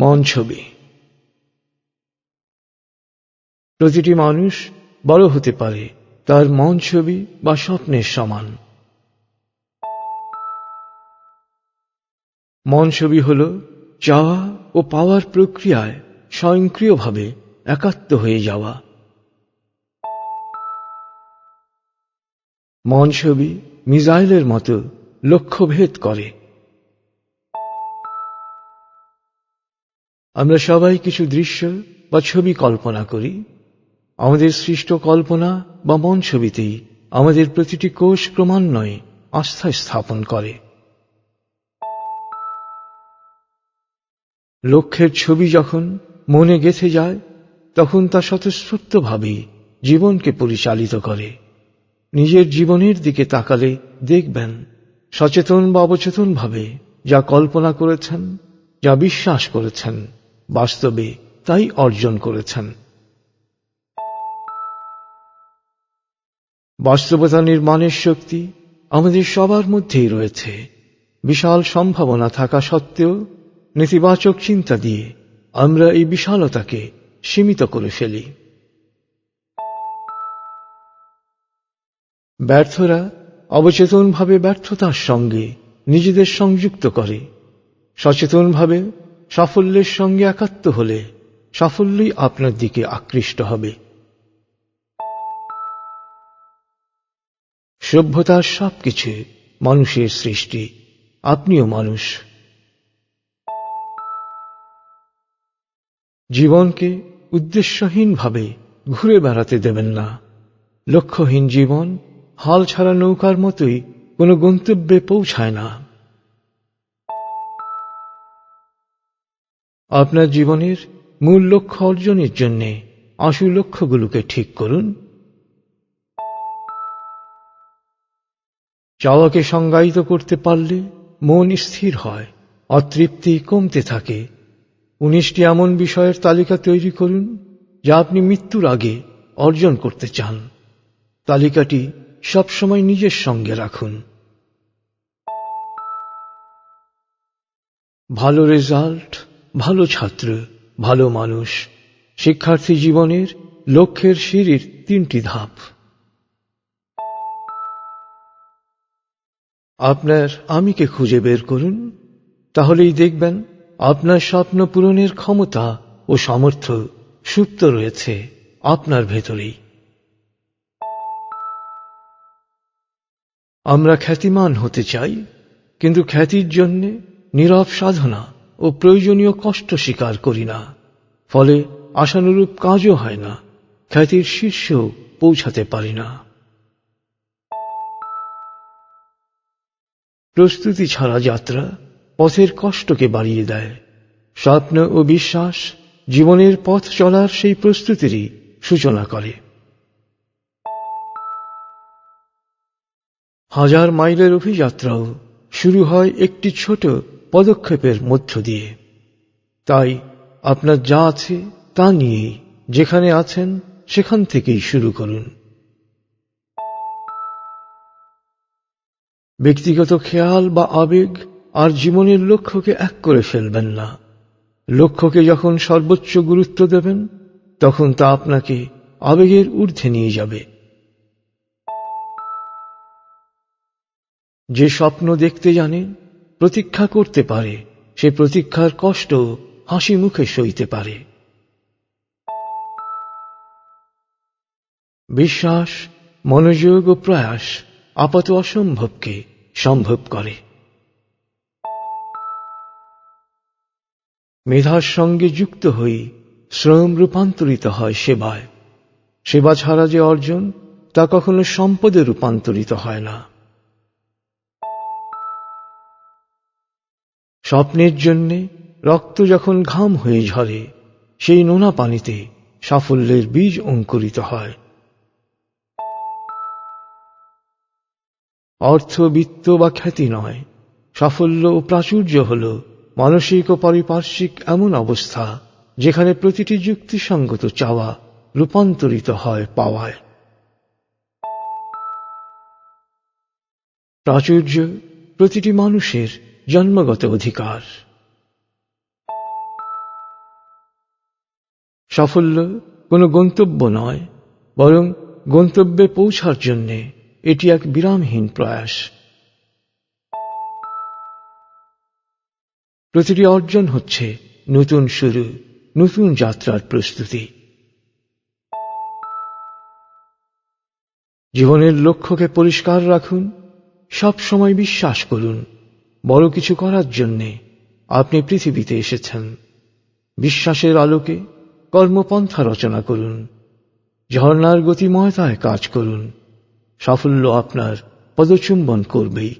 মন ছবি। প্রতিটি মানুষ বড় হতে পারে তার মন ছবি বা স্বপ্নের সমান। মন ছবি হল চাওয়া ও পাওয়ার প্রক্রিয়ায় স্বয়ংক্রিয়ভাবে একাত্ম হয়ে যাওয়া। মন ছবি মিসাইলের মতো লক্ষ্যভেদ করে। আমরা সবাই কিছু দৃশ্য বা ছবি কল্পনা করি। আমাদের সৃষ্ট কল্পনা বা মন ছবিতেই আমাদের প্রতিটি কোষ ক্রমান্বয়ে আস্থা স্থাপন করে। লক্ষ্যের ছবি যখন মনে গেথে যায়, তখন তা স্বতঃস্ফূর্তভাবেই জীবনকে পরিচালিত করে। নিজের জীবনের দিকে তাকালে দেখবেন, সচেতন বা অবচেতনভাবে যা কল্পনা করেছেন, যা বিশ্বাস করেছেন বাস্তবে তাই অর্জন করেছেন। বাস্তবতা নির্মাণের শক্তি আমাদের সবার মধ্যেই রয়েছে। বিশাল সম্ভাবনা থাকা সত্ত্বেও নেতিবাচক চিন্তা দিয়ে আমরা এই বিশালতাকে সীমিত করে ফেলি। ব্যর্থরা অবচেতনভাবে ব্যর্থতার সঙ্গে নিজেদের সংযুক্ত করে। সচেতনভাবে সাফল্যের সঙ্গে একাত্ম হলে সাফল্যই আপনার দিকে আকৃষ্ট হবে। সভ্যতার সবকিছু মানুষের সৃষ্টি, আপনিও মানুষ। জীবনকে উদ্দেশ্যহীনভাবে ঘুরে বেড়াতে দেবেন না। লক্ষ্যহীন জীবন, হাল ছাড়া নৌকার মতোই কোনো গন্তব্যে পৌঁছায় না। আপনার জীবনের মূল লক্ষ্য অর্জনের জন্য আশু লক্ষ্যগুলোকে ঠিক করুন। চাওয়াকে সংজ্ঞায়িত করতে পারলে মন স্থির হয়, অতৃপ্তি কমতে থাকে। উনিশটি এমন বিষয়ের তালিকা তৈরি করুন, যা আপনি মৃত্যুর আগে অর্জন করতে চান। তালিকাটি সবসময় নিজের সঙ্গে রাখুন। ভালো রেজাল্ট ভালো ছাত্র, ভালো মানুষ, শিক্ষার্থী জীবনের লক্ষ্যের সিঁড়ির তিনটি ধাপ। আপনার আমিকে খুঁজে বের করুন, তাহলেই দেখবেন আপনার স্বপ্ন পূরণের ক্ষমতা ও সামর্থ্য সুপ্ত রয়েছে আপনার ভেতরেই। আমরা খ্যাতিমান হতে চাই, কিন্তু খ্যাতির জন্যে নীরব সাধনা ও প্রয়োজনীয় কষ্ট স্বীকার করি না। ফলে আশানুরূপ কাজও হয় না, খ্যাতির শীর্ষেও পৌঁছাতে পারি না। প্রস্তুতি ছাড়া যাত্রা পথের কষ্টকে বাড়িয়ে দেয়। স্বপ্ন ও বিশ্বাস জীবনের পথ চলার সেই প্রস্তুতিরই সূচনা করে। হাজার মাইলের অভিযাত্রাও শুরু হয় একটি ছোট পদক্ষেপের মধ্য দিয়ে। তাই আপনার যা আছে তা নিয়েই যেখানে আছেন সেখান থেকেই শুরু করুন। ব্যক্তিগত খেয়াল বা আবেগ আর জীবনের লক্ষ্যকে এক করে ফেলবেন না। লক্ষ্যকে যখন সর্বোচ্চ গুরুত্ব দেবেন, তখন তা আপনাকে আবেগের ঊর্ধ্বে নিয়ে যাবে। যে স্বপ্ন দেখতে জানে প্রতীক্ষা করতে পারে। সে প্রতীক্ষার কষ্ট হাসি মুখে সইতে পারে। বিশ্বাস, মনোযোগ ও প্রয়াস আপাত অসম্ভবকে সম্ভব করে। মেধার সঙ্গে যুক্ত হয়ে শ্রম রূপান্তরিত হয় সেবায়। সেবা ছাড়া যে অর্জন, তা কখনো সম্পদে রূপান্তরিত হয় না। স্বপ্নের জন্যে রক্ত যখন ঘাম হয়ে ঝরে, সেই নোনা পানিতে সাফল্যের বীজ অঙ্কুরিত হয়। অর্থ বিত্ত বা খ্যাতি নয়, সাফল্য ও প্রাচুর্য হল মানসিক ও পারিপার্শ্বিক এমন অবস্থা যেখানে প্রতিটি যুক্তিসঙ্গত চাওয়া রূপান্তরিত হয় পাওয়ায়। প্রাচুর্য প্রতিটি মানুষের জন্মগত অধিকার। সাফল্য কোনো গন্তব্য নয়, বরং গন্তব্যে পৌঁছার জন্যে এটি এক বিরামহীন প্রয়াস। প্রতিটি অর্জন হচ্ছে নতুন শুরু, নতুন যাত্রার প্রস্তুতি। জীবনের লক্ষ্যকে পরিষ্কার রাখুন সব সময় বিশ্বাস করুন। বড় কিছু করার জন্যে আপনি পৃথিবীতে এসেছেন। বিশ্বাসের আলোকে কর্মপন্থা রচনা করুন। ঝর্ণার গতিময়তায় কাজ করুন। সাফল্য আপনার পদচুম্বন করবেই।